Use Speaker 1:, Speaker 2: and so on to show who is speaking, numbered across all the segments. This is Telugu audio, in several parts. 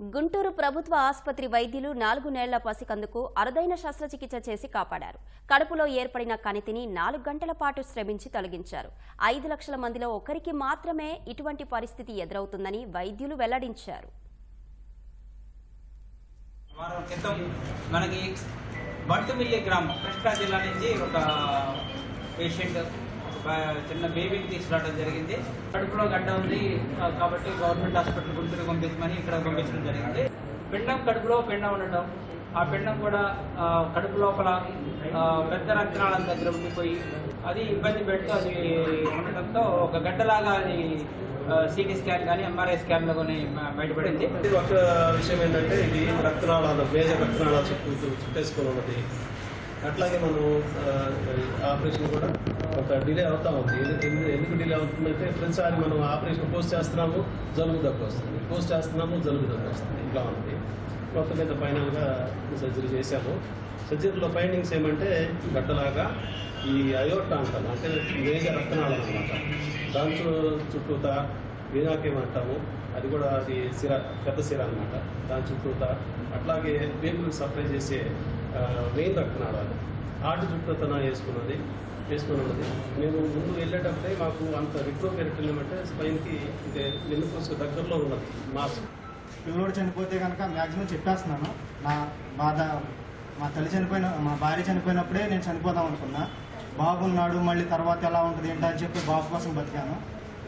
Speaker 1: గుంటూరు ప్రభుత్వ ఆసుపత్రి వైద్యులు నాలుగు నెలల పసికందుకు అరుదైన శస్త్రచికిత్స చేసి కాపాడారు. కడుపులో ఏర్పడిన కణితిని నాలుగు గంటల పాటు శ్రమించి తొలగించారు. ఐదు లక్షల మందిలో ఒకరికి మాత్రమే ఇటువంటి పరిస్థితి ఎదురవుతుందని వైద్యులు వెల్లడించారు.
Speaker 2: మనకి జిల్లా నుంచి ఒక పేషెంట్ చిన్న బేబీని తీసుకురావడం జరిగింది. కడుపులో గడ్డ ఉంది కాబట్టి గవర్నమెంట్ హాస్పిటల్ గుంటూరు పంపించమని ఇక్కడ పంపించడం జరిగింది. పిండం కడుపులో పిండం ఉండటం ఆ పిండం కూడా కడుపు లోపల పెద్ద రక్తనాళం దగ్గర ఉండిపోయి అది ఇబ్బంది పెడుతూ అది ఉండటంతో ఒక గడ్డలాగా అది సిటీ స్కాన్ కానీ ఎంఆర్ఐ స్కాన్లో కానీ బయటపడింది.
Speaker 3: ఒక విషయం ఏంటంటే ఇది రక్తనాళాలు మేజర్ రక్తనాళాలు చుట్టూ చుట్టేసుకొని ఉన్నది అట్లాగే మనం ఆపరేషన్ కూడా ఒక డిలే అవుతా ఉంది. ఎందుకు డిలే అవుతుందంటే ప్రతిసారి మనం ఆపరేషన్ పోస్ట్ చేస్తున్నాము జలుబు దగ్గర వస్తుంది. పోస్ట్ చేస్తున్నాము జలుబు దగ్గర వస్తుంది. ఇలా ఉంది. మొత్తం మీద ఫైనల్గా సర్జరీ చేశాము. సర్జరీలో ఫైండింగ్స్ ఏమంటే గడ్డలాగా ఈ అయోర్టా అంటాము అంటే వేగ రక్తనాళం అనమాట దాంట్లో చుట్టూతా వీణాకేం అంటాము. అది కూడా అది సిర పెద్ద సిర అనమాట దాని చుట్టూతా. అట్లాగే బేబులకు సప్లై చేసే మెయిన్ అది ఆటి చుట్టూతన వేసుకున్నది వేసుకుని ఉన్నది మేము ముందు వెళ్ళేటప్పుడే మాకు అంత రిప్రోపెరిటల్ అంటే స్పైన్కి అంటే వెన్నుపూస దగ్గరలో ఉన్నది మాస్.
Speaker 4: పిల్లోడు చనిపోతే కనుక మ్యాక్సిమం చెప్పేస్తున్నాను. నా బాధ మా తల్లి చనిపోయిన మా భార్య చనిపోయినప్పుడే నేను చనిపోదాం అనుకున్నా. బాబు ఉన్నాడు మళ్ళీ తర్వాత ఎలా ఉంటుంది ఏంటని అని చెప్పి బాబు కోసం బతికాను.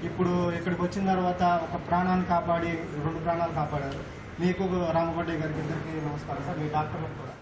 Speaker 4: ఇప్పుడు ఇక్కడికి వచ్చిన తర్వాత ఒక ప్రాణాన్ని కాపాడి రెండు ప్రాణాలు కాపాడారు. మీకు రామగొడ్డ గారికి ఇద్దరికి నమస్కారం సార్. మీ డాక్టర్లకు కూడా.